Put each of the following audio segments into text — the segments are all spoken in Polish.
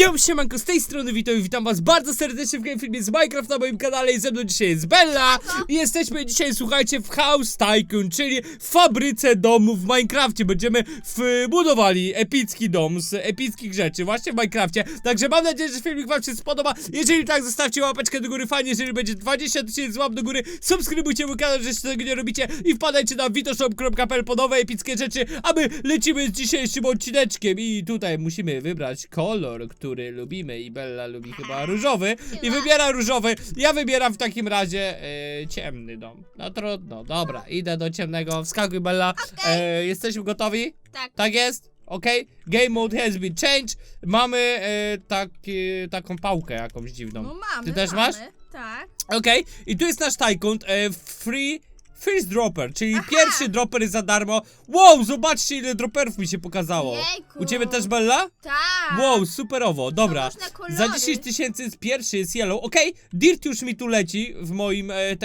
Yo, siemanko, z tej strony witam i witam was bardzo serdecznie w Filmie z Minecraft na moim kanale i ze mną dzisiaj jest Bella. I jesteśmy dzisiaj, słuchajcie, w House Tycoon, czyli w fabryce domów w Minecrafcie, będziemy budowali epicki dom z epickich rzeczy właśnie w Minecrafcie, także mam nadzieję, że filmik wam się spodoba, jeżeli tak, zostawcie łapeczkę do góry, fajnie, jeżeli będzie 20 tysięcy łap do góry, subskrybujcie mój kanał, że tego nie robicie. I wpadajcie na witoshop.pl po nowe epickie rzeczy, a my lecimy z dzisiejszym odcineczkiem. I tutaj musimy wybrać kolor, który lubimy i Bella lubi chyba różowy i wybiera różowy, ja wybieram w takim razie e, ciemny dom. No trudno, dobra, idę do ciemnego, wskakuj Bella, e, jesteśmy gotowi? Tak. Tak jest? Okej, game mode has been changed. Mamy e, taki, taką pałkę jakąś dziwną. No mamy, Ty też mamy. masz? Tak. Okej, i tu jest nasz Tycoon, e, free first dropper, czyli pierwszy dropper jest za darmo. Wow, zobaczcie ile dropperów mi się pokazało. Jejku. U ciebie też Bella? Tak. Wow, superowo, dobra. różne kolory. Za 10 tysięcy jest pierwszy, jest yellow. Okej, Dirt już mi tu leci w moim e,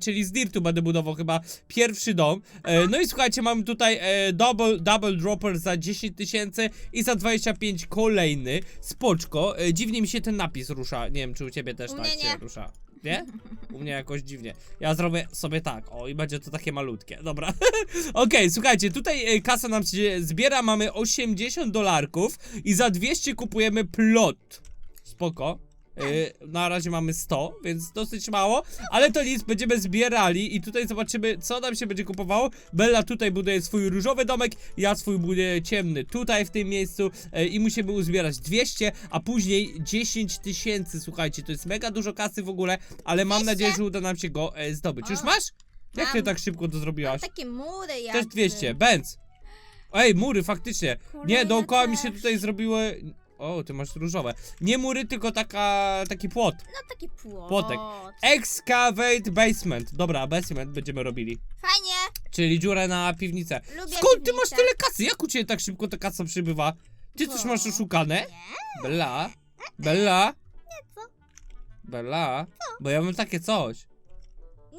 czyli z Dirtu będę budował chyba pierwszy dom. E, no i słuchajcie, mamy tutaj e, double, double dropper za 10 tysięcy i za 25 kolejny. Spoczko. E, dziwnie mi się ten napis rusza. Nie wiem, czy u ciebie też U tak mnie się nie. rusza. Nie? U mnie jakoś dziwnie. Ja zrobię sobie tak. O, i będzie to takie malutkie. Dobra. Okej, słuchajcie, tutaj e, kasa nam się zbiera. Mamy 80 dolarków i za 200 kupujemy plot. Spoko. E, na razie mamy 100, więc dosyć mało, ale to nic, będziemy zbierali i tutaj zobaczymy, co nam się będzie kupowało. Bella tutaj buduje swój różowy domek, ja swój buduję ciemny tutaj w tym miejscu e, i musimy uzbierać 200, a później 10 tysięcy, słuchajcie, to jest mega dużo kasy w ogóle, ale mam 200? nadzieję, że uda nam się go e, zdobyć. Już O, masz? Jak ty mam. tak szybko to zrobiłaś? Takie mury Też jakby. 200, Benz. Ej, mury, faktycznie. Nie, dookoła mi się też. tutaj zrobiły... O, ty masz różowe. Nie mury, tylko taka, taki płot. No taki płot. Płotek. Excavate basement. Dobra, basement będziemy robili. Fajnie. Czyli dziurę na piwnicę. Lubię Skąd ty masz piwnicę. tyle kasy? Jak u ciebie tak szybko ta kasa przybywa? Ty coś Bo- masz oszukane? Bella? Bella? co? Bella? Bo ja mam takie coś.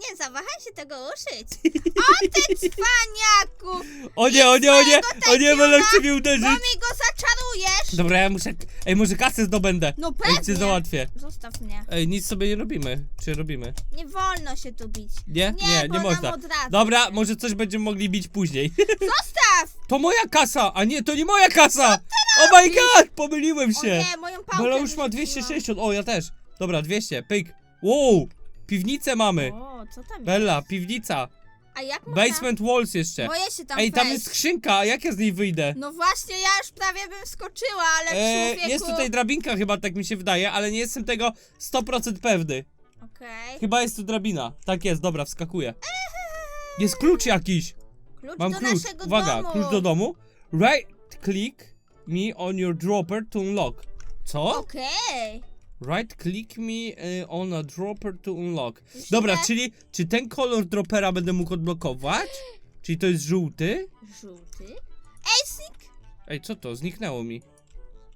Nie zawahaj się tego uszyć. O ty cwaniaku! O nie, o nie, o nie! O nie, Tykiona, chce mnie Bo uderzyć! mi go zaczarujesz! Dobra, ja muszę... Ej, może kasę zdobędę. No Ej, cię pewnie. załatwię. Zostaw mnie. Ej, nic sobie nie robimy. Czy robimy? Nie wolno się tu bić. Nie? Nie, Nie, bo nie nam można. odradza Dobra, się. może coś będziemy mogli bić później. Zostaw! To moja kasa, a nie, to nie moja kasa! Oh my god, pomyliłem O się! nie, moją pałkę Bela już ma wyrzuciłam. 260, o ja też. Dobra, 200, pyk. Wow, piwnicę mamy. O, co tam Bella, jest? piwnica. A jak można... Basement walls jeszcze. Boję się tam Ej, tam wejść. jest skrzynka, a jak ja z niej wyjdę? No właśnie, ja już prawie bym skoczyła, ale E, człowieku... jest tutaj drabinka chyba, tak mi się wydaje, ale nie jestem tego 100% pewny. Okej. Chyba jest tu drabina. Tak jest, dobra, wskakuję. Jest klucz jakiś. Klucz Mam do klucz. naszego Uwaga, domu. klucz do domu. Right click me on your dropper to unlock. Co? Okej. Right click me y, on a dropper to unlock. Dobra, czyli czy ten kolor dropera będę mógł odblokować? Czyli to jest żółty? Żółty. Ej, Snik! Ej, co to? Zniknęło mi.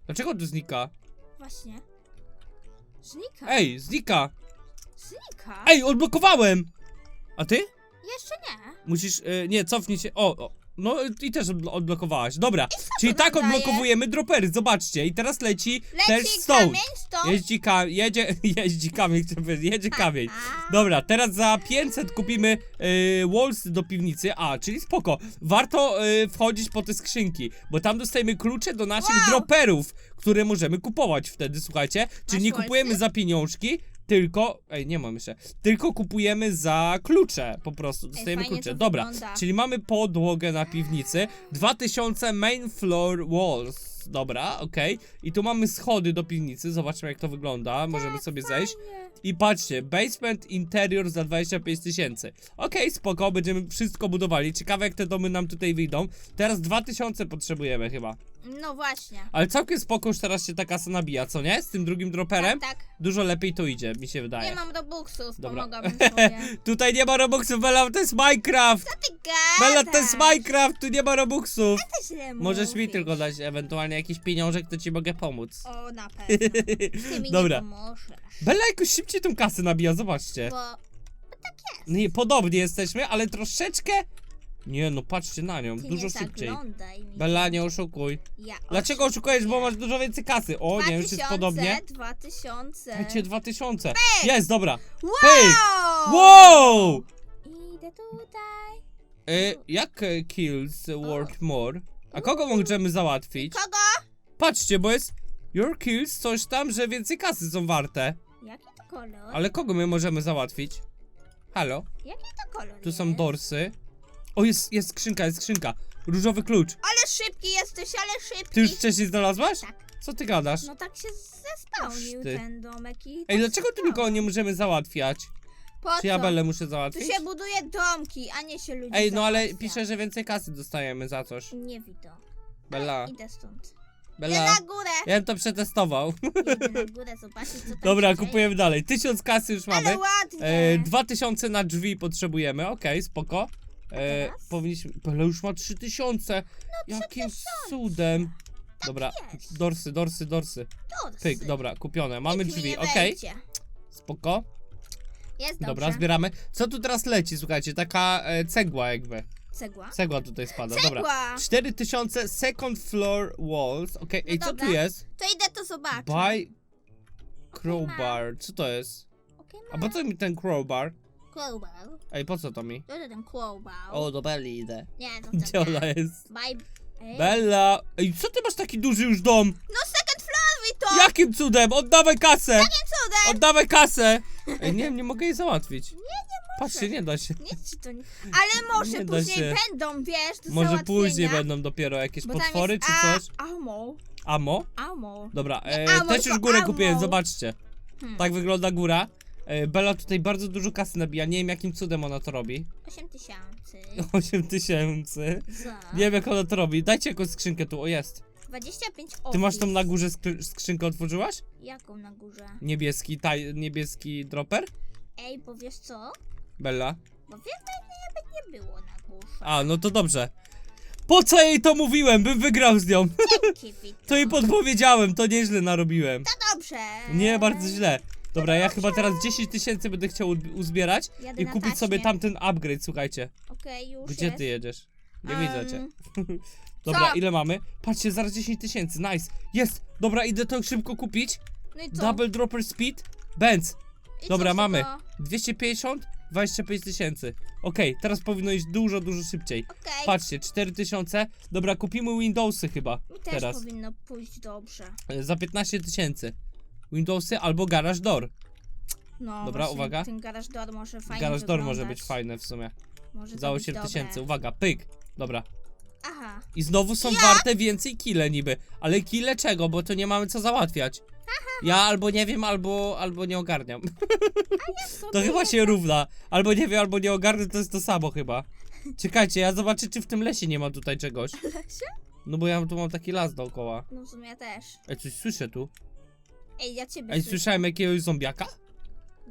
Dlaczego to znika? Właśnie. Znika. Ej, znika! Znika? Ej, odblokowałem! A ty? Jeszcze nie. Musisz, y, nie, cofnij się. O, o. No i też odblo- odblokowałaś. Dobra, czyli tak odblokowujemy dropery, zobaczcie. I teraz leci, też Leci stone. kamień, stąd. Jeździ ka jedzie, jeździ kamień, powiedzieć, jedzie kamień. Dobra, teraz za 500 kupimy y, walls do piwnicy. A, czyli spoko. Warto y, wchodzić po te skrzynki, bo tam dostajemy klucze do naszych Wow. droperów, które możemy kupować wtedy, słuchajcie. Czyli nie wallsy? kupujemy za pieniążki, tylko. Ej, nie mam jeszcze. Tylko kupujemy za klucze. Po prostu dostajemy fajnie klucze. to Dobra, wygląda. czyli mamy podłogę na piwnicy. 2000 main floor walls. Dobra, okej. I tu mamy schody do piwnicy. Zobaczmy, jak to wygląda. Możemy sobie zejść. fajnie. I patrzcie, basement interior za 25 tysięcy. Okej, spoko, będziemy wszystko budowali. Ciekawe, jak te domy nam tutaj wyjdą. Teraz 2000 potrzebujemy chyba. No właśnie. Ale całkiem spoko już teraz się ta kasa nabija, co nie? Z tym drugim droperem? Tak, tak. Dużo lepiej to idzie, mi się wydaje. Nie mam robuxów, Dobra. pomogłabym sobie. Tutaj nie ma robuxów, Bella, to jest Minecraft! Co ty gadasz? Bella, to jest Minecraft, tu nie ma robuxów! Ty źle Możesz mi mówisz. tylko dać ewentualnie jakiś pieniążek, to ci mogę pomóc. O, na pewno. Ty mi Dobra. nie pomożesz. Bella jakoś szybciej tą kasę nabija, zobaczcie. Bo Nie, podobnie jesteśmy, ale troszeczkę Nie no, patrzcie na nią, Ty dużo nie szybciej. zaglądaj mi. Bella, nie oszukuj. Ja Dlaczego oszukujesz, bo masz dużo więcej kasy? O, nie, już jest 2000, podobnie. 2000. Dajcie 2000. Jest, dobra. Wow! Pyk! Wow! Idę tutaj. E, jak e, kills worth more? A kogo możemy załatwić? Kogo? Patrzcie, bo jest your kills coś tam, że więcej kasy są warte. Jaki to kolor? Ale kogo my możemy załatwić? Halo? Jaki to kolor Tu są jest? dorsy. O, jest, jest skrzynka, jest skrzynka. Różowy klucz. Ale szybki jesteś, ale szybki. Ty już wcześniej znalazłaś? Tak. Co ty gadasz? No tak się zespałnił Ty. ten domek i Ej, tak dlaczego stało. nikogo nie możemy załatwiać? Po Czy ja co? Belę muszę Tu załatwić? się buduje domki, a nie się ludzi Ej, no ale załatwia. pisze, że więcej kasy dostajemy za coś. Nie widzę. Bella, Idę stąd. Idę Bella. na górę. Ja bym to przetestował. Idę na górę zobaczyć co tam Dobra, się dzieje. kupujemy dalej. Tysiąc kasy już mamy. Ale ładnie. E, Dwa tysiące na drzwi potrzebujemy, okej, spoko. E, teraz? No, powinniśmy. Bella już ma trzy tysiące. Jakim cudem. Dobra, jest. dorsy, dorsy, dorsy. Dorsy. Pyk, dobra, kupione. Mamy Nikt mi drzwi, nie okej. wejdzie. Spoko. Jest Dobra, dobrze. zbieramy. Co tu teraz leci, słuchajcie? Taka e, cegła jakby. Cegła. Cegła tutaj spada, dobra. Cegła. 4000 second floor walls. Okej, No ej, co dobra. tu jest? To idę to zobaczyć. Buy crowbar. Co to jest? Okej, A po co mi ten crowbar? Crowbar. Ej, po co to mi? To ten crowbar. O, do Belli idę. Nie, no Gdzie tak ona jest? Bye. Ej. Bella! Ej, co ty masz taki duży już dom? No second floor, Vito! Jakim cudem? Oddawaj kasę! Jakim cudem? Oddawaj kasę! Ej, nie, nie mogę jej załatwić. Nie, nie Patrzcie, nie da się. Nic ci to nie... Ale może Nie da później się. będą, wiesz, do Może załatwienia, później będą dopiero jakieś bo tam potwory jest czy a- coś. Amo. Amo? Amo. Dobra, e, amo, też już tylko górę amo. kupiłem, zobaczcie. Hmm. Tak wygląda góra. E, Bella tutaj bardzo dużo kasy nabija, nie wiem jakim cudem ona to robi. 8 tysięcy. 8 tysięcy. Za. Nie wiem jak ona to robi. Dajcie jakąś skrzynkę tu, o jest. 25 Ty masz tam office. na górze skrzynkę otworzyłaś? Jaką na górze? Niebieski, taj, niebieski dropper? Ej, bo wiesz co? Bella? Bo wiesz, jakby nie było na górze. A, no to dobrze. Po co jej to mówiłem? Bym wygrał z nią. Dzięki. To jej podpowiedziałem, to nieźle narobiłem. To dobrze. Nie, bardzo źle. Dobra, ja chyba teraz 10 tysięcy będę chciał uzbierać Jadę i na kupić sobie taśmie. tamten upgrade, słuchajcie. Okej, już Gdzie jest. ty jedziesz? Nie Em, widzę cię. Dobra, co? ile mamy? Patrzcie, zaraz 10 tysięcy, nice. Jest! Dobra, idę to szybko kupić. No i co? Double dropper speed, Benz. I Dobra, co z mamy. tego? 250, 25 tysięcy. Okej, teraz powinno iść dużo, dużo szybciej. Okej. Patrzcie, 4000. Dobra, kupimy Windowsy chyba Mi też teraz. powinno pójść dobrze. E, Za 15 tysięcy. Windowsy albo Garage Door. No, Dobra, właśnie uwaga. Ten garaż door może fajnie Garage Door może wyglądać. być fajne w sumie. Może Za to być 8 dobre. tysięcy. Uwaga, pyk. Dobra. Aha. I znowu są warte więcej kile niby. Ale kile czego? Bo to nie mamy co załatwiać. Ja albo nie wiem, albo, albo nie ogarniam. To chyba się równa. Albo nie wiem, albo nie ogarnę, to jest to samo chyba. Czekajcie, ja zobaczę, czy w tym lesie nie ma tutaj czegoś. Lesie? No bo ja tu mam taki las dookoła. No w sumie też. Ej, coś słyszę tu. Ej, ja ciebie Ej, słyszałem jakiegoś zombiaka?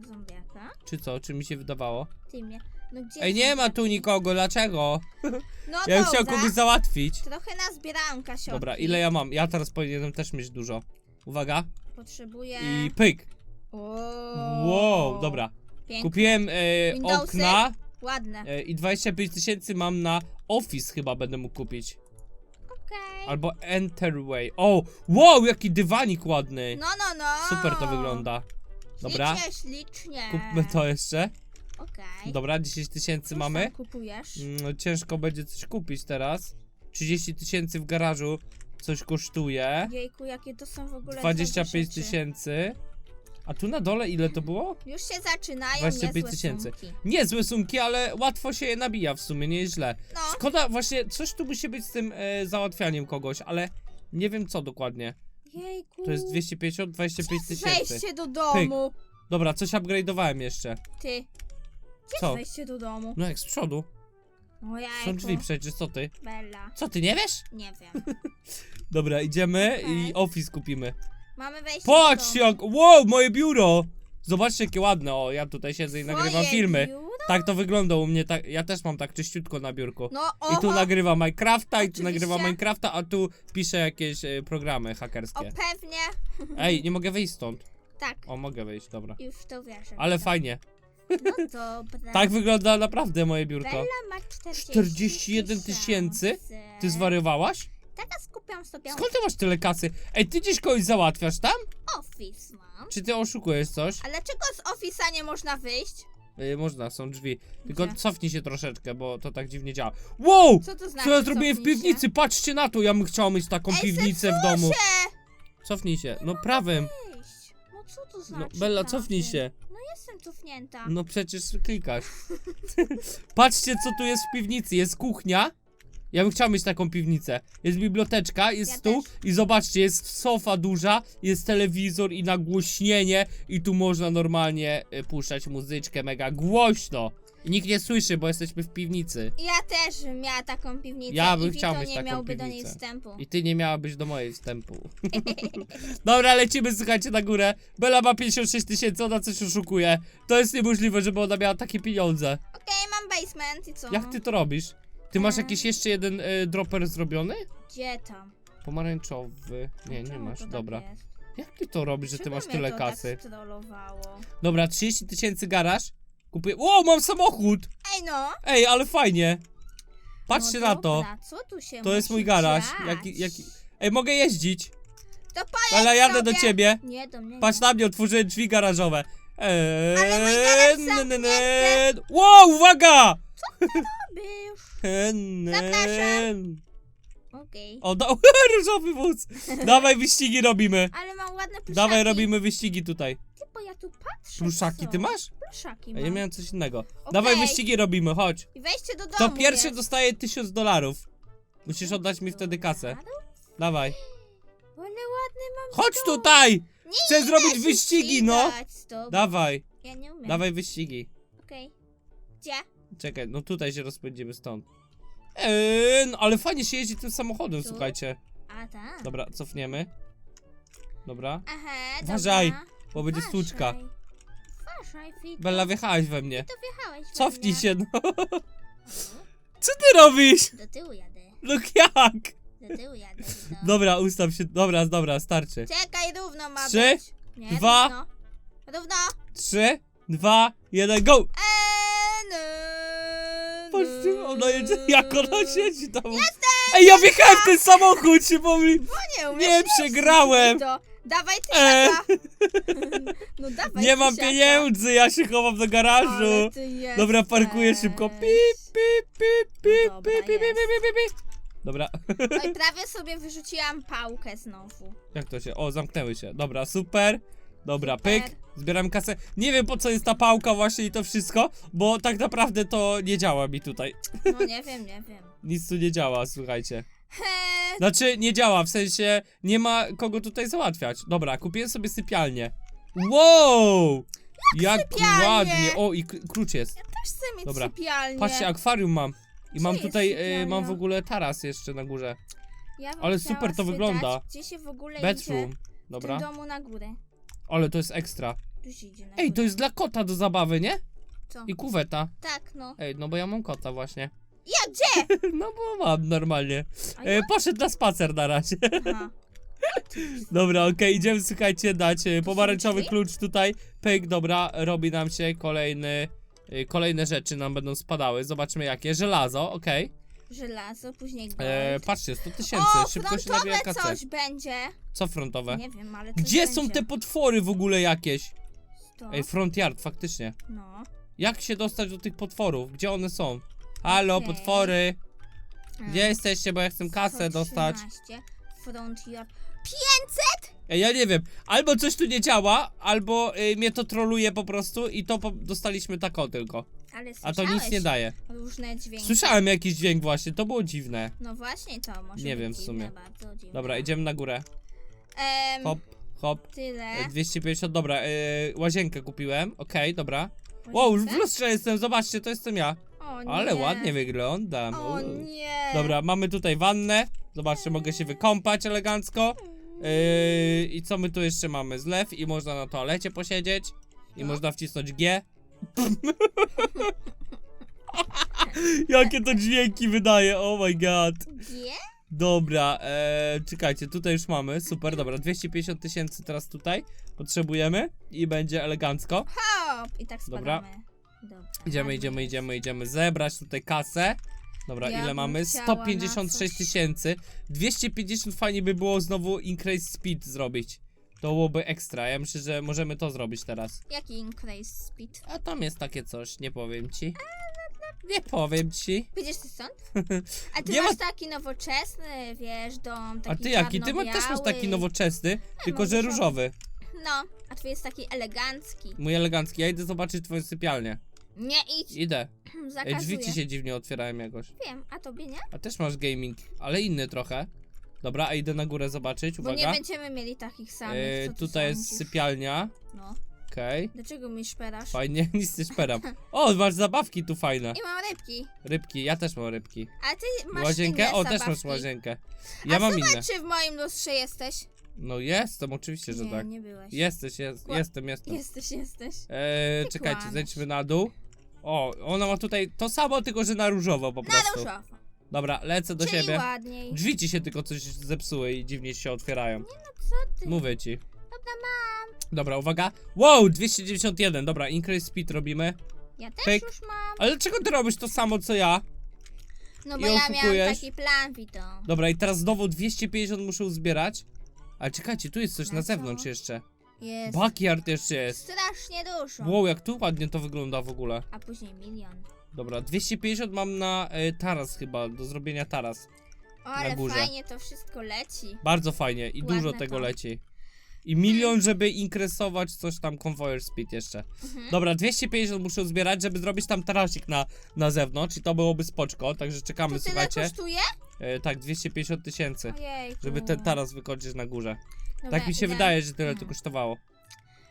Zombiaka? Czy co? Czy mi się wydawało? Ty mnie. No gdzie Ej, nie ma tu nikogo, dlaczego? No Ja bym dobra. chciał kogoś załatwić. Trochę nazbierałam kasioki. Dobra, ile ja mam? Ja teraz powinienem też mieć dużo. Uwaga. Potrzebuję... I pyk. Wow. Wow, dobra. Piękne. Kupiłem e, Windowsy? okna Ładne. e, i 25 tysięcy mam na Office chyba będę mógł kupić. Albo Enterway. O, wow, jaki dywanik ładny. No, no, no. Super to wygląda. Dobra, Ślicznie, ślicznie. kupmy to jeszcze. Okej. Dobra, 10 tysięcy mamy. tam kupujesz? Mm, ciężko będzie coś kupić teraz. 30 tysięcy w garażu coś kosztuje. Jejku, jakie to są w ogóle 25 drogie rzeczy. tysięcy. A tu na dole ile to było? Już się zaczynają 25 niezłe tysięcy. sumki. Niezłe sumki, ale łatwo się je nabija w sumie, nie jest źle. No, Szkoda, właśnie coś tu musi być z tym e, załatwianiem kogoś, ale nie wiem co dokładnie. jejku. To jest 250, 25 Gdzie jest tysięcy. wejście do domu? Dobra, coś upgrade'owałem jeszcze. Ty. Gdzie Co? wejście do domu? No jak z przodu. O jajku. Są drzwi przecież, co ty? Bella. Co ty, nie wiesz? Nie wiem. Dobra, idziemy Okej. i office kupimy. Mamy wejście Patrz do domu. jak, wow, moje biuro! Zobaczcie jakie ładne, o, ja tutaj siedzę i nagrywam Twoje filmy. biuro? Tak to wygląda u mnie, tak, ja też mam tak czyściutko na biurku. No, I tu oho. nagrywam Minecrafta, i tu Oczywiście. nagrywam Minecrafta, a tu piszę jakieś e, programy O, hakerskie. pewnie. Ej, nie mogę wyjść stąd. Tak, O, mogę wyjść, dobra. już to wierzę. Ale fajnie. No dobra. Tak wygląda naprawdę moje biurko. Bella ma 40 41 tysięcy? Ty zwariowałaś? Teraz kupiłam sobie Skąd ty masz tyle kasy? Ej, ty gdzieś kogoś załatwiasz tam? Office mam. Czy ty oszukujesz coś? Ale dlaczego z Office'a nie można wyjść? Yy, można, są drzwi. Tylko Gdzie? cofnij się troszeczkę, bo to tak dziwnie działa. Wow! Co to znaczy? Co ja zrobiłem w cofnij się? piwnicy? Patrzcie na to, ja bym chciał mieć taką Ej, piwnicę w domu. Się! Cofnij się, no prawym. Wyjść. No co to No, znaczy? Bella, cofnij się. No jestem cofnięta. No przecież klikasz. Patrzcie, co tu jest w piwnicy. Jest kuchnia. Ja bym chciał mieć taką piwnicę. Jest biblioteczka, jest Ja stół i zobaczcie, jest sofa duża, jest telewizor i nagłośnienie i tu można normalnie y, puszczać muzyczkę mega głośno. I nikt nie słyszy, bo jesteśmy w piwnicy. Ja też bym miała taką piwnicę Ja bym i chciał Vito mieć nie taką miałby do niej piwnicę. wstępu. I ty nie miałabyś do mojej wstępu. Dobra, lecimy, słuchajcie, na górę. Bela ma 56 tysięcy, ona coś oszukuje. To jest niemożliwe, żeby ona miała takie pieniądze. Okej, mam basement i co? Jak ty to robisz? Ty masz E. jakiś jeszcze jeden y, dropper zrobiony? Gdzie tam? Pomarańczowy. Nie, nie Czemu masz, tak dobra. jest? Jak ty to robisz, że ty Czemu masz mnie tyle to kasy? Tak strollowało? Dobra, 30 tysięcy garaż. Kupuję. Wow, mam samochód! Ej no! Ej, ale fajnie. Patrzcie no na to. dobra, Co tu się To jest musi mój garaż. dziać? Jaki, jaki... Ej, mogę jeździć. To pojedź Ale jadę do sobie. ciebie. Nie, do mnie Patrz nie. na mnie, otworzyłem drzwi garażowe. Eee, Ale mój garaż n- zamknięty. Wow, uwaga! Bysz. N- Zapraszam. Okej. O, do... różowy wóz. Dawaj, wyścigi robimy. Ale mam ładne pluszaki. Dawaj, robimy wyścigi tutaj. Ty, bo ja tu patrzę. Pluszaki co? ty masz? Pluszaki A mam. ja miałem coś innego. Dawaj, Okej. wyścigi robimy, chodź. I wejście do domu Kto pierwszy jest. dostaje 1000 dolarów. Musisz oddać mi wtedy kasę. Dawaj. Ale ładny mam Chodź dom. tutaj! Nie Chcę idę zrobić się wyścigi, no. ścigać z tobą. Dawaj, Ja nie umiem. dawaj wyścigi. Okej. Gdzie? Czekaj, no tutaj się rozpędzimy stąd. Eee, no, ale fajnie się jeździ tym samochodem, Tu? słuchajcie. A tak. Dobra, cofniemy. Dobra, Aha, Uważaj, dobra. bo będzie Uważaj. stłuczka. Uważaj, Fito. Bella, wjechałeś we mnie. To wjechałeś we Cofnij mnie. się, no. Co ty robisz? Do tyłu jadę. No jak? Do tyłu jadę. Dobra, ustaw się. Dobra, dobra, starczy. Czekaj, równo ma Trzy, być. Nie, dwa. Równo. równo. Trzy, dwa, jeden, go! Eee, Patrzcie, ona jedzie, no. jak ona siedzi tam. Ej, ja wjechałem w ten samochód, się pomyli. Bo nie umiesz Nie, jeździć, przegrałem. Vito. Dawaj tysiaka. no dawaj Nie mam tysiaka. pieniędzy, ja się chowam do garażu. Ale ty jesteś. Dobra, parkuję szybko. Pip, pip, pip, pip, Dobra, pip, pip, pip, jest. pip, pip, pip. Dobra, Oj, prawie sobie wyrzuciłam pałkę znowu. jak to się? O, zamknęły się. Dobra, super. Dobra, pyk. Zbieram kasę. Nie wiem po co jest ta pałka właśnie i to wszystko, bo tak naprawdę to nie działa mi tutaj. No nie wiem, nie wiem. Nic tu nie działa, słuchajcie. He, Znaczy, nie działa, w sensie nie ma kogo tutaj załatwiać. Dobra, kupiłem sobie sypialnię. Wow! Jak, sypialnię? ładnie. O, i k- klucz jest. też chcę mieć Dobra. sypialnię. Patrzcie, akwarium mam. I mam jest tutaj, e, sypialnia? mam w ogóle taras jeszcze na górze. Ja bym ale chciała super to spytać, wygląda. Gdzie się w ogóle Bedroom. idzie Dobra. w tym domu na górę? Ale to jest ekstra. Tu się idzie na Ej, górę. to jest dla kota do zabawy, nie? Co? I kuweta. Tak, no. Ej, no bo ja mam kota właśnie. Ja gdzie? No bo mam normalnie. A E, poszedł na spacer na razie. Aha. Dobra, okej, idziemy, słuchajcie, dać e, pomarańczowy drzwi? klucz tutaj. Pyk, dobra, robi nam się kolejny, e, kolejne rzeczy nam będą spadały. Zobaczmy jakie. Żelazo, okej. Żelazo, później gold. E, Patrzcie, 100 tysięcy, o, szybko się nabija frontowe kasę. coś będzie. Co frontowe? Nie wiem, ale coś Gdzie są będzie. te potwory w ogóle jakieś? Sto. Ej, front yard, faktycznie. No. Jak się dostać do tych potworów? Gdzie one są? Halo, Okej. potwory! Gdzie Mm. jesteście, bo ja chcę kasę dostać. 113. Front yard. Ej, ja nie wiem. Albo coś tu nie działa, albo y, mnie to troluje po prostu i to po dostaliśmy tako tylko. Ale A to nic słyszałeś nie daje. Różne dźwięki. Słyszałem jakiś dźwięk właśnie, to było dziwne. No właśnie to może Nie być wiem w dziwne, sumie. Bardzo dziwne. Dobra, idziemy na górę. Em, Hop, hop. Tyle. E, 250, dobra, y, łazienkę kupiłem. Okej, dobra. Wow, w lustrze jestem, zobaczcie, to jestem ja. O nie. Ale ładnie wyglądam. O uuu. nie. Dobra, mamy tutaj wannę. Zobaczcie, mogę się wykąpać elegancko. Yy, I co my tu jeszcze mamy? Zlew i można na toalecie posiedzieć. I No. można wcisnąć G. Jakie to dźwięki wydaje, oh my god. Gdzie? Dobra, e, czekajcie, tutaj już mamy, super, dobra, 250 tysięcy teraz tutaj potrzebujemy i będzie elegancko. Hop! I tak Dobra. spadamy. Dobra. Idziemy, ładnie idziemy, jest. idziemy, idziemy zebrać tutaj kasę. Dobra, Ja ile bym mamy? chciała 156 na coś. tysięcy. 250 fajnie by było znowu increase speed zrobić. To byłoby ekstra. Ja myślę, że możemy to zrobić teraz. Jaki increase speed? A tam jest takie coś, nie powiem ci. Nie powiem ci. Pójdziesz ty stąd? A ty Nie ma- masz taki nowoczesny, wiesz, dom, taki A ty jaki? Ty ma, też masz taki nowoczesny, tylko że różowy. No, a twój jest taki elegancki. Mój elegancki. Ja idę zobaczyć twoją sypialnię. Nie idź, Idę. Ej, zakazuję. drzwi ci się dziwnie otwierają jakoś. Wiem, a tobie nie? A też masz gaming, ale inny trochę. Dobra, a idę na górę zobaczyć, Bo nie będziemy mieli takich samych, E, co ty tutaj jest sądzisz? sypialnia. No, Okej. dlaczego mi szperasz? Fajnie, nic nie szperam. O, masz zabawki tu fajne. I mam rybki. Rybki, ja też mam rybki. A ty masz łazienkę? inne O, też masz zabawki. łazienkę. Ja a mam inne. czy w moim lustrze jesteś? No jestem, oczywiście, że nie, tak. nie byłeś. Jesteś, jest, Kła- jestem, jestem. Jesteś, jesteś. Eee, czekajcie, kłamiesz. zejdźmy na dół. O, ona ma tutaj to samo, tylko że na różowo po Na prostu. różowo. Dobra, lecę do Czyli siebie. ładniej. Drzwi ci się tylko coś zepsuły i dziwnie się otwierają. No co ty? Mówię ci. Dobra, mam. Dobra, uwaga. Wow, 291. Dobra, increase speed robimy. Ja też Pyk. już mam. Ale dlaczego ty robisz to samo co ja? No I bo ja miałam oszukujesz? taki plan, Vito. Dobra, i teraz znowu 250 muszę uzbierać. Ale czekajcie, tu jest coś Na na co? zewnątrz jeszcze. Jest Backyard jeszcze jest. strasznie dużo. Wow, jak tu ładnie to wygląda w ogóle. A później milion. Dobra, 250 mam na e, taras chyba, do zrobienia taras. O, ale górze. fajnie to wszystko leci. Bardzo fajnie i Ładne dużo tego to. leci. I milion, żeby inkresować coś tam conveyor speed jeszcze. Mhm. Dobra, 250 muszę zbierać, żeby zrobić tam tarasik na, na zewnątrz i to byłoby spoczko, także czekamy, To tyle słuchajcie. kosztuje? E, tak, 250 tysięcy, Ojej. żeby ten taras wykończyć na górze. Tak mi się wydaje, że tyle to Mhm. kosztowało.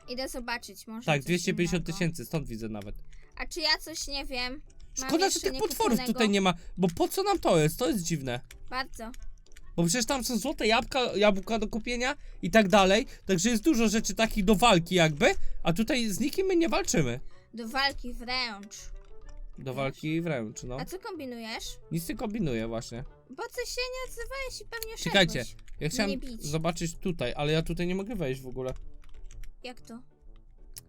Idę zobaczyć, może Tak, coś 250 innego. tysięcy, stąd widzę nawet. A czy ja coś nie wiem? Mam Szkoda, że jeszcze tych potworów niekupionego? tutaj nie ma, bo po co nam to jest? To jest dziwne. Bardzo. Bo przecież tam są złote jabłka, jabłka do kupienia i tak dalej, także jest dużo rzeczy takich do walki jakby, a tutaj z nikim my nie walczymy. Do walki wręcz. Do walki wręcz, no. A co kombinujesz? Nic nie kombinuję właśnie. Bo coś się nie odzywałeś i pewnie Czekajcie, szedłeś. ja chciałem bić. zobaczyć tutaj, ale ja tutaj nie mogę wejść w ogóle. Jak to?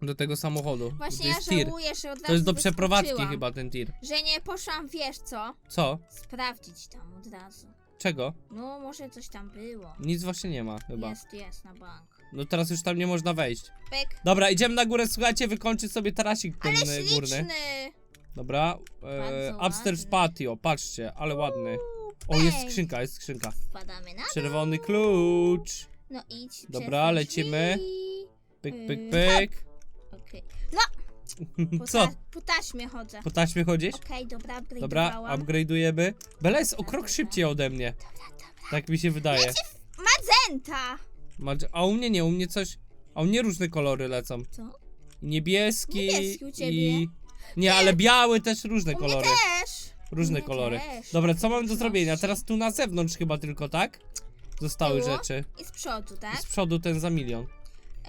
Do tego samochodu. to Właśnie ja jest tir. żałuję, że od razu To jest do przeprowadzki wyskoczyłam. chyba ten tir. Że nie poszłam, wiesz co? Co? Sprawdzić tam od razu. Czego? No, może coś tam było. Nic właśnie nie ma chyba. Jest, jest na bank. No teraz już tam nie można wejść. Pyk. Dobra, idziemy na górę, słuchajcie, wykończyć sobie tarasik ten Ale e, górny. śliczny! Dobra, e, Bardzo upstairs ładny. patio, patrzcie, ale ładny. O, jest pyk. skrzynka, jest skrzynka. Wpadamy na dół. Czerwony klucz. No idź. Dobra, przez te lecimy. drzwi. Pyk, Yy, pyk, Okej. Po, Co? ta, po taśmie chodzę. Po taśmie chodzisz? Okej, dobra, Dobra, upgrade'owałam. upgrade'ujemy. Bela jest o krok szybciej ode mnie. Dobra, dobra. Tak mi się wydaje. Magenta! A u mnie nie, u mnie coś. A u mnie różne kolory lecą. Co? Niebieski, Niebieski u ciebie. i. Nie, ale biały też różne U mnie kolory. też! Różne mnie kolory. też. Dobra, co mam do zrobienia? Teraz tu na zewnątrz chyba tylko, tak? Zostały Było? rzeczy. I z przodu, I tak? z przodu ten za milion.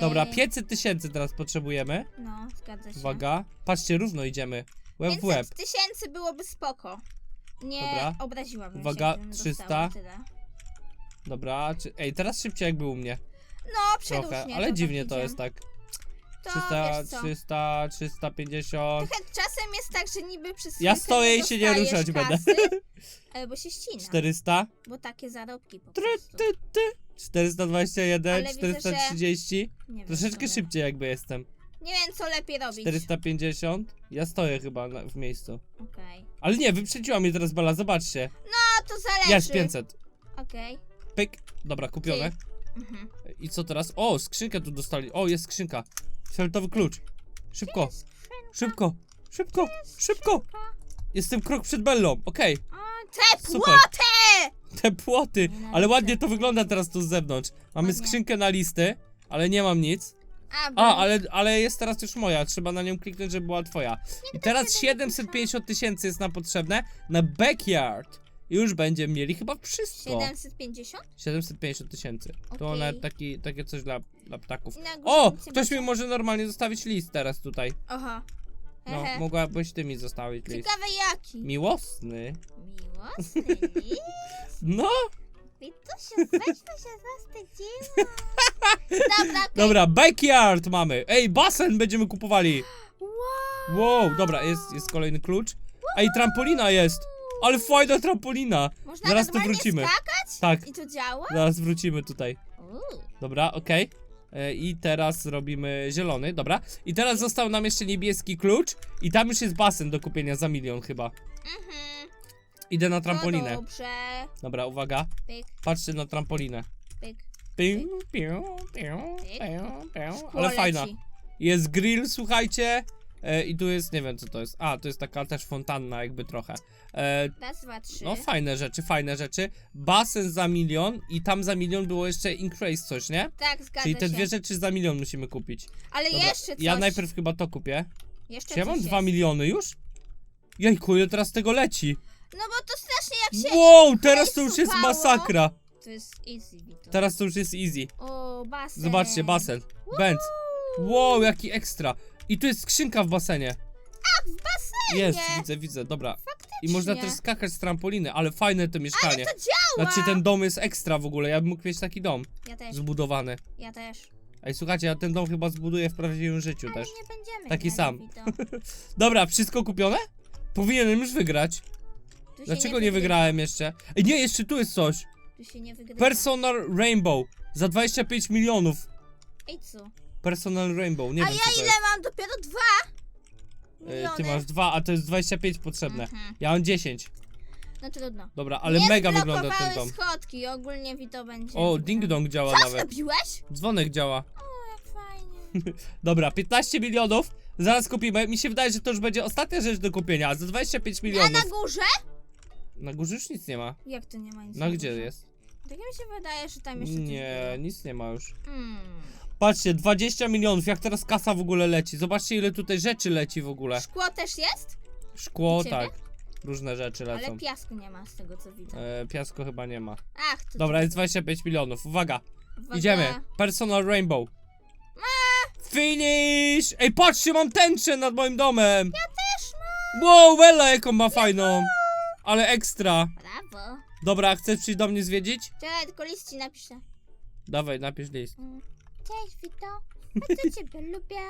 Dobra, Ej, 500 tysięcy teraz potrzebujemy. No, zgadza się. Uwaga. Patrzcie, równo idziemy. Łeb w 500 łeb. tysięcy byłoby spoko. Nie Dobra. obraziłabym Uwaga, się, gdybym 300. dostała tyle. Dobra, czy... ej, teraz szybciej jakby u mnie. No, przedłużnie. Trochę, ale dziwnie to jest tak. To 300, wiesz co, 300, 350. Trochę czasem jest tak, że niby przez Ja chwilkę stoję i się nie dostajesz ruszać będę. kasy, Albo się ścina. 400. Bo takie zarobki po Try, prostu. ty, ty. 421, Ale widzę, że- 430. Nie wiem, Troszeczkę co szybciej jakby jestem. Nie wiem, co lepiej robić. 450. Ja stoję chyba na, w miejscu. Okej. Ale nie, wyprzedziła mnie teraz Bela, zobaczcie. A to zależy. Jest 500. Okej. Pyk. Dobra, kupione. Mhm. I co teraz? O, skrzynkę tu dostali. O, jest skrzynka. Fioletowy klucz. Szybko, szybko, szybko, szybko. Jestem krok przed Bellą. Okej, te Super. płoty! Te płoty. Ale ładnie to wygląda teraz tu z zewnątrz. Mamy Ładnie. skrzynkę na listy, ale nie mam nic. A, A, ale, ale jest teraz już moja. Trzeba na nią kliknąć, żeby była twoja. I teraz 750 tysięcy jest nam potrzebne na backyard. I już będziemy mieli chyba wszystko. 750? 750 tysięcy. To Okej. nawet taki, takie coś dla, dla ptaków. I na górze O! nic nie Ktoś mi będzie? może normalnie zostawić list teraz tutaj. Aha. No, Hehe. mogłabyś ty mi zostawić list. Ciekawe jaki. Miłosny. List. No, Witusiu, weźmy się zastydziła. Dobra, okej. dobra, backyard mamy. Ej, basen będziemy kupowali. Wow. Wow, dobra, jest, jest kolejny klucz. Ej, trampolina jest! Ale fajna trampolina! Można Zaraz tu normalnie wrócimy. skakać? Tak, I to działa? zaraz wrócimy tutaj. Uuu. Dobra, okej. E, I teraz robimy zielony, dobra. I teraz został nam jeszcze niebieski klucz. I tam już jest basen do kupienia za milion chyba. Mhm. Idę na No trampolinę. dobrze. Dobra, uwaga. Pyk, Patrzcie na trampolinę. pyk. Piu, piu, piu, piu, piu. Szkło Ale fajna. Jest grill, słuchajcie. E, I tu jest, nie wiem co to jest. A, to jest taka też fontanna jakby trochę. E, Raz, dwa, trzy. no fajne rzeczy, fajne rzeczy. Basen za milion i tam za milion było jeszcze increase coś, nie? Tak, zgadza Czyli te się. dwie rzeczy za milion musimy kupić. Ale Dobra, jeszcze coś. ja najpierw chyba to kupię. Jeszcze Czy ja mam coś dwa jest. miliony już? Jejku, ile teraz tego leci? No bo to strasznie jak się... Wow, teraz to już jest suwało. masakra. To jest easy. Teraz to już jest easy. O, basen. Zobaczcie, basen. Benz. Wow, jaki ekstra. I tu jest skrzynka w basenie. Tak, w basenie. Jest, widzę, widzę, dobra. Faktycznie. I można też skakać z trampoliny, ale fajne to mieszkanie. To działa. Znaczy ten dom jest ekstra w ogóle, ja bym mógł mieć taki dom Ja też, zbudowany. ja też. Ej, słuchajcie, ja ten dom chyba zbuduję w prawdziwym życiu Ale też. nie będziemy Taki grali, sam. Dobra, wszystko kupione? Powinienem już wygrać. Się Dlaczego nie wygrywa. wygrałem jeszcze? Ej, nie, jeszcze tu jest coś. Tu się nie wygrywa. Personal Rainbow. Za 25 milionów. Ej, co? Personal Rainbow, nie A wiem ja co to ile jest. mam? Dopiero dwa? E, Miliony. Ty masz dwa, a to jest 25 potrzebne. Mhm. Ja mam 10. No trudno. Dobra, ale nie mega wygląda ten zblokowały dom. schodki, ogólnie Vito będzie. O, ding dong działa Co nawet. zrobiłeś? Dzwonek działa. O, jak fajnie. Dobra, 15 milionów. Zaraz kupimy. Mi się wydaje, że to już będzie ostatnia rzecz do kupienia. Za 25 A milionów. na górze? Na górze już nic nie ma. Jak to nie ma nic No na gdzie górze? jest? Tak mi się wydaje, że tam jeszcze coś Nie, było. nic nie ma już. Hmm. Patrzcie, 20 milionów. Jak teraz kasa w ogóle leci. Zobaczcie, ile tutaj rzeczy leci w ogóle. Szkło też jest? Szkło, ciebie? tak. Różne rzeczy lecą. Ale piasku nie ma z tego co widzę. E, piasku chyba nie ma. Ach, to Dobra, jest 25 milionów. Uwaga, Uwaga. idziemy. Personal Rainbow. Finish! Ej, patrzcie, mam tęczę nad moim domem. Ja też mam. Wow, Bella, jaką ma fajną. Ale ekstra. Brawo. Dobra, chcesz przyjść do mnie zwiedzić? Czekaj, tylko list ci napiszę. Dawaj, napisz list. Mm. Cześć, Wito. Bardzo ciebie lubię.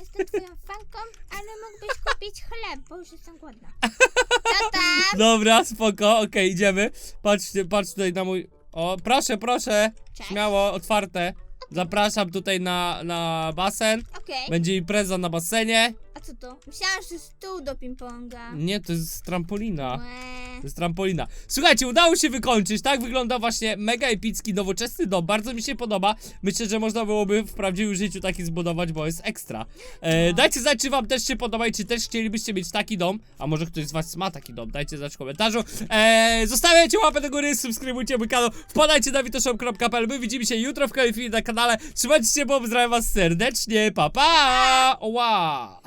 Jestem twoją fanką, ale mógłbyś kupić chleb, bo już jestem głodna. Co tam? Dobra, spoko, okej, idziemy. Patrzcie, patrz tutaj na mój... O, proszę, proszę. Cześć. Śmiało, otwarte. Zapraszam tutaj na, na basen. Okej. Będzie impreza na basenie. A co to? Myślałam, że stół do ping-ponga. Nie, to jest trampolina. Łe. To jest trampolina. Słuchajcie, udało się wykończyć. Tak wygląda właśnie mega epicki, nowoczesny dom. Bardzo mi się podoba. Myślę, że można byłoby w prawdziwym życiu taki zbudować, bo jest ekstra. E, No. dajcie znać, czy wam też się podoba i czy też chcielibyście mieć taki dom. A może ktoś z was ma taki dom. Dajcie znać w komentarzu. E, zostawiajcie łapę do góry, subskrybujcie mój kanał. Wpadajcie na witoshop.pl. My widzimy się jutro w kolejnym filmie na kanale. Trzymajcie się, bo pozdrawiam was serdecznie. Pa, pa! Oła!